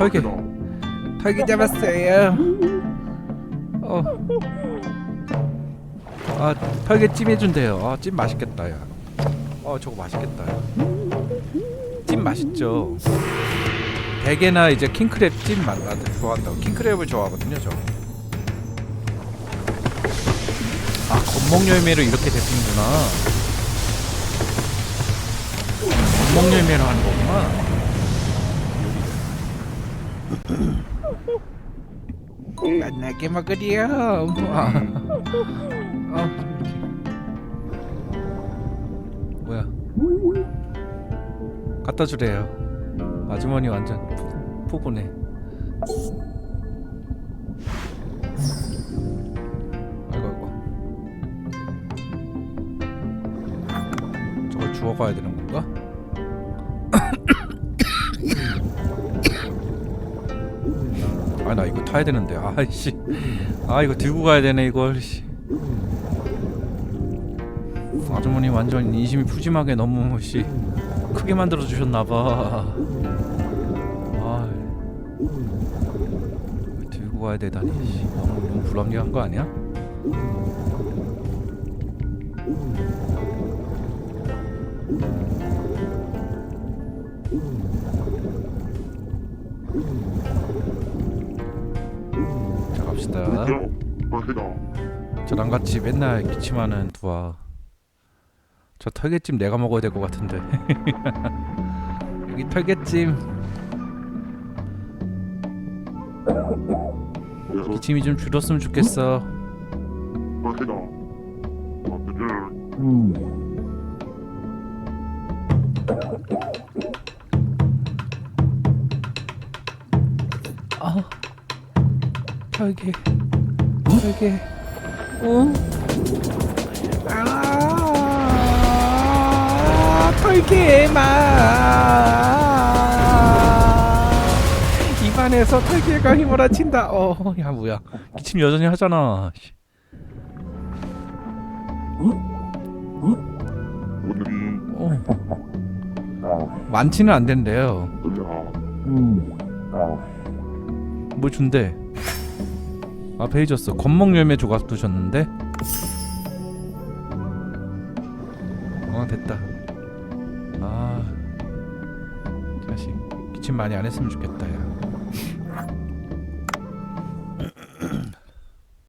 털개 털개 잡았어요 어. 아 털개 찜 해준대요 아 찜 맛있겠다 야어 저거 맛있겠다 야. 찜 맛있죠 대게나 이제 킹크랩 찜 맛, 나 좋아한다고 킹크랩을 좋아하거든요 저 아, 건목 열매로 이렇게 데피는구나. 건목 열매로 하는 거구나. 만나게 먹으렴. 아, 아, 뭐야? 갖다 주래요. 아주머니 완전 푸- 푸근해. 아이고 아이고. 저걸 주워 가야 되는 건가? 아 나 이거 타야 되는데 아이씨 아 이거 들고 가야 되네 이걸 씨. 아주머니 완전 인심이 푸짐하게 너무 씨 크게 만들어 주셨나 봐. 아 들고 가야 되다니 씨. 너무 너무 불합리한 거 아니야? 자 갑시다. 저랑 같이 맨날 기침하는 두아. 저 털개찜 내가 먹어야 될 것 같은데. 여기 털개찜. 기침이 좀 줄었으면 좋겠어. 아, 털개, 털개, 어? 아, 털개의 맛. 입안에서 털개가 휘몰아친다. 어, 야 뭐야? 기침 여전히 하잖아. 씨. 어. 많지는 안 된대요. 뭐 준대? 아 베이졌어. 건목 열매 조각 두셨는데. 어 됐다. 아 자식 기침 많이 안 했으면 좋겠다 야.